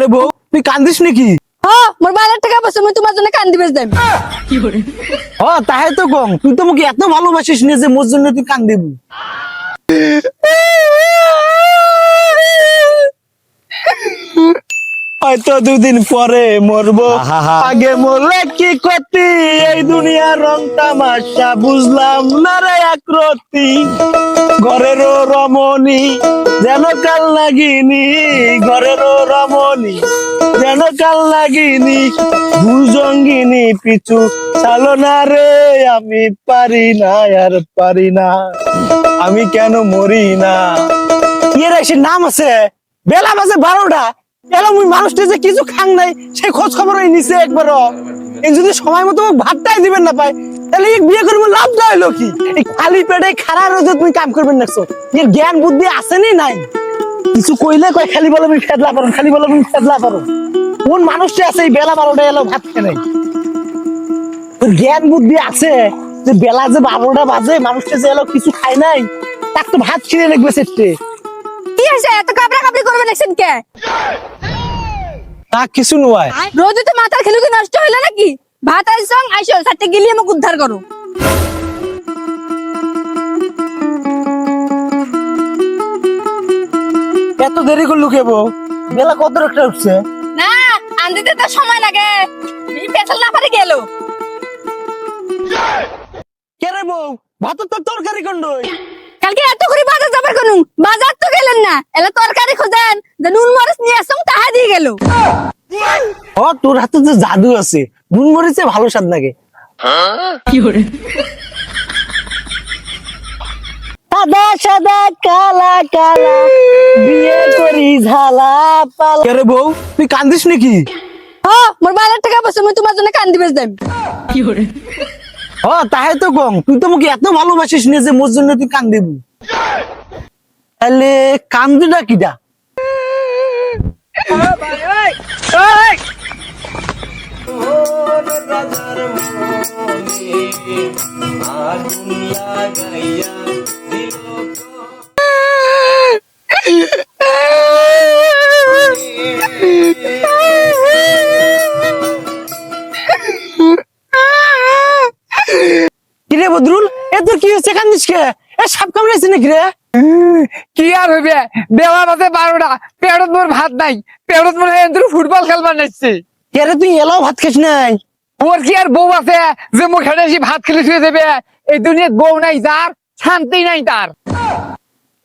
রে বউ তুই কান্দিস নাকি? হ্যাঁ মোর বাজার টাকা বসে মুই তোমার জন্য কান্দি বেচ দেম হ তাহে তো কম। তুই তো মুখে এত ভালোবাসিস নে যে মোর জন্য তুই কান্দিবি। হয়তো দুদিন পরে মরবো। আগে মরলে কি করতি এই দুনিয়ার রং তামাশা বুঝলাম না রে একরতি ঘরেরও রমণী যেন কাল লাগিনি ঘরেরও রমণী যেন কাল লাগিনি ভুজঙ্গিনী পিছু চালো না রে আমি পারি না আর পারি না। আমি কেন মরি না? এর এসে নাম আছে। বেলা বাজে বারোটা। মানুষটা যে কিছু খাং নাই, সে খোঁজ খবর ওই একবারও। এই যদি সময় মতো ভাতটাই দিবেন না তাহলে বিয়ে করব হইল কি? খালি পেটে খারা রোজে তুমি কাম করবেন জ্ঞান বুদ্ধি আছে নি নাই? কিছু কইলে কয়, খালি বলে আমি ফেদলা পারো, খালি বলে আমি ফেদলা পারো। কোন মানুষটা আছে এই বেলা বারোটা এলো ভাত খেয়ে নাই তোর জ্ঞান বুদ্ধি আছে যে বেলা যে বারোটা বাজে, মানুষটা যে এলো কিছু খায় নাই, তার তো ভাত কিনে লাগবে সেটে। কি হয়েছে? এত কাবরা কাবরি করবে দেখছেন কে? তা কিছু নয়। রোজ তো মাথার খেলু কি নষ্ট হইল নাকি? ভাত আইসং আইসো সাথে গিলি আমাকে উদ্ধার করো। এত দেরি করলু কেবো বেলা কত একটা উঠছে? না আনতে তো সময় লাগে। এই পেছাল না পারে গেল। কে রে বউ? ভাত তো তরকারি কন্ডই। কালকে এত করে বাজার যাবার কোন এলা তরকারি খোঁজেন যে নুন মরিচ নিয়ে আসুন তাহা দিয়ে গেল। ও তোর হাতে যে জাদু আছে নুন মরিচে ভালো স্বাদ লাগে। সাদা সাদা কালা কালা বিয়ে করি ঝালা পালা। কে রে বউ তুই কান্দিস নাকি? হ্যাঁ মোর বাজার টাকা বসে মুই তোমার জন্য কান্দি বেচ দেম ও তাহে তো কম। তুই তো মুখে এত ভালোবাসিস নে যে মোর জন্য তুই কান্দিবি। তাহলে কান্দিটা কিটা কিরে বদরুল, এ তোর কি হচ্ছে কান্দিস কে? এ সাপ কামড়াইছে নাকি রে? কি আর বেলা বাজে বারোটা। পেড়ত মোর ভাত নাই। পেড়ত মোর ফুটবল খেলবার নাচছে কে রে তুই এলাও ভাত খাস নাই? ওর কি আর বউ আছে যে হেঁটে এসে ভাত খেলে শুয়ে দেবে এই দুনিয়াত বউ নাই যার শান্তি নাই তার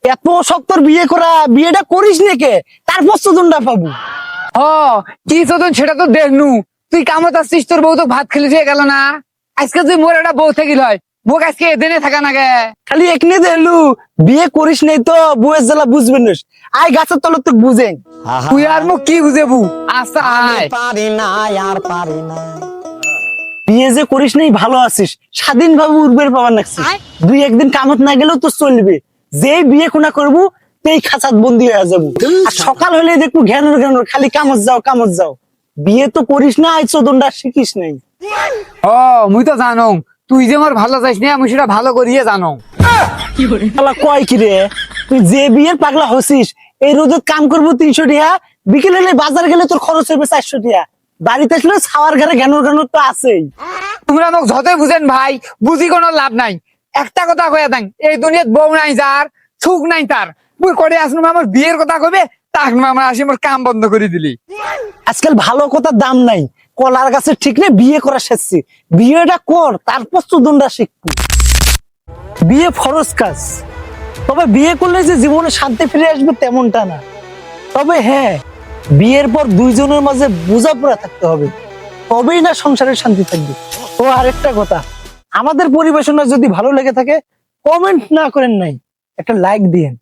এত শক্তর বিয়ে করা বিয়েটা করিস নাকি তারপর দণ্ডা পাবো। হ কি চোদন সেটা তো দেখনু। তুই কামত আসছিস তোর বউ তো ভাত খেলে শুয়ে গেল না। আজকে তুই মোর একটা বউ থাকিল হয় মোক আজকে এদিনে থাকা না গে খালি একনে দেলু বিয়ে করিস নাই তো জ্বালা না। গাছের তলত তো বুঝেন। তুই আর কি বুঝেবু? আচ্ছা আয়। পারি না আর পারি না বিয়ে যে করিস নাই ভালো আছিস। স্বাধীন ভাবে উর্বের পাবার নাকছিস দুই একদিন কামত না গেলেও তো চলবে। যে বিয়ে কোনা করব তেই খাঁচাত বন্দি হয়ে যাব। আর সকাল হলে দেখব ঘ্যানোর ঘ্যানোর খালি কামত যাও কামত যাও। বিয়ে তো করিস না আই চোদনটা শিখিস নাই। ও মুই তো জানো তুই যে আমার ভালো চাইস না আমি সেটা ভালো করিয়ে জানো। শালা কয় কি রে? তুই যে বিয়ের পাগলা হসিস এই রোদে কাম করব তিনশো টিয়া বিকেল হলে বাজার গেলে তোর খরচ হবে চারশো টিয়া। বাড়িতে আসলে ছাওয়ার ঘরে ঘ্যানোর ঘ্যানোর তো আছেই। তোমরা মোক যতই বুঝেন ভাই বুঝি কোনো লাভ নাই। একটা কথা কয়ে দেন এই দুনিয়াত বউ নাই যার সুখ নাই তার। মুই করে আসলাম আমার বিয়ের কথা কবে তাক আমার আসি মোর কাম বন্ধ করে দিলি। আজকাল ভালো কথার দাম নাই। কলার গাছে ঠিক নেই, বিয়ে করা শেখছি বিয়েটা কর, তারপর চোদনটা শিখবি। বিয়ে ফরজ কাজ। তবে বিয়ে করলে যে জীবনে শান্তি ফিরে আসবে তেমনটা না। তবে হ্যাঁ বিয়ের পর দুইজনের মাঝে বোঝাপড়া থাকতে হবে। তবেই না সংসারের শান্তি থাকবে। ও, আরেকটা কথা। আমাদের পরিবেশনা যদি ভালো লেগে থাকে কমেন্ট না করেন নাই। একটা লাইক দিয়েন।